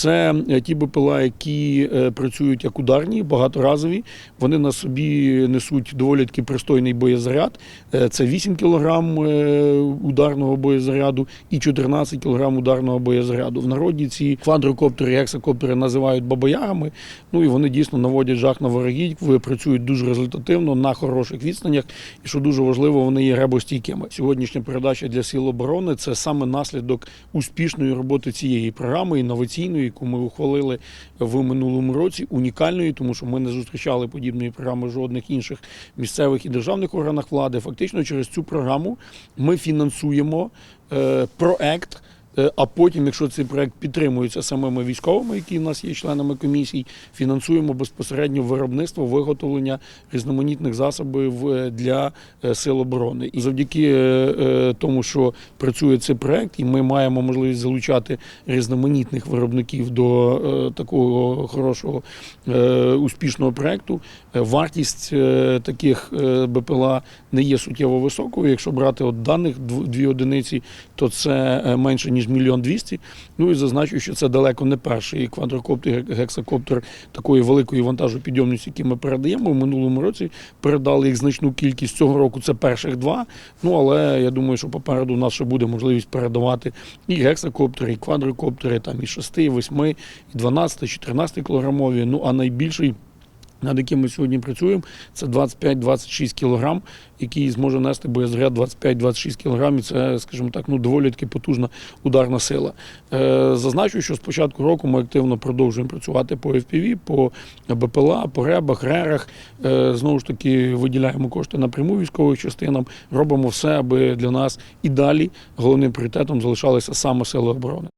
Це е, ті БПЛА, які е, працюють як ударні, багаторазові. Вони на собі несуть доволі таки пристойний боєзаряд. Е, Це 8 кг ударного боєзаряду і 14 кг ударного боєзаряду. В народі ці квадрокоптери, гексакоптери називають бабоярами. Ну і вони дійсно наводять жах на ворогів, працюють дуже результативно на хороших відстанях. І що дуже важливо, вони є ребостійкими. Сьогоднішня передача для сил оборони це саме наслідок успішної роботи цієї програми інноваційної, яку ми ухвалили в минулому році, унікальною, тому що ми не зустрічали подібної програми в жодних інших місцевих і державних органах влади. Фактично, через цю програму ми фінансуємо е, проект. Е, А потім, якщо цей проект підтримується самими військовими, які в нас є членами комісій, фінансуємо безпосередньо виробництво виготовлення різноманітних засобів е, для е, сил оборони. І завдяки тому, що працює цей проект, і ми маємо можливість залучати різноманітних виробників до такого хорошого успішного проекту. Вартість таких БПЛА не є суттєво високою. Якщо брати от даних дв- дві одиниці, то це менше ніж мільйон двісті. Ну і зазначу, що це далеко не перший квадрокоптер, гексакоптер такої великої вантажопідйомності, який ми передаємо. В минулому році передали їх значну кількість. Цього року це перших два. Ну але я думаю, що попереду у нас ще буде можливість передавати і гексакоптери, і квадрокоптери, там і 6, і 8, і 12, 14 кілограмові. Ну а найбільший. Над яким ми сьогодні працюємо, це 25-26 кілограм, який зможе нести боєзаряд 25-26 кілограм. І це, скажімо так, ну доволі таки потужна ударна сила. Е, зазначу, що з початку року ми активно продовжуємо працювати по FPV, по БПЛА, по ребах, рерах. Е, знову ж таки, виділяємо кошти напряму військовим частинам. Робимо все, аби для нас і далі головним пріоритетом залишалися саме сили оборони.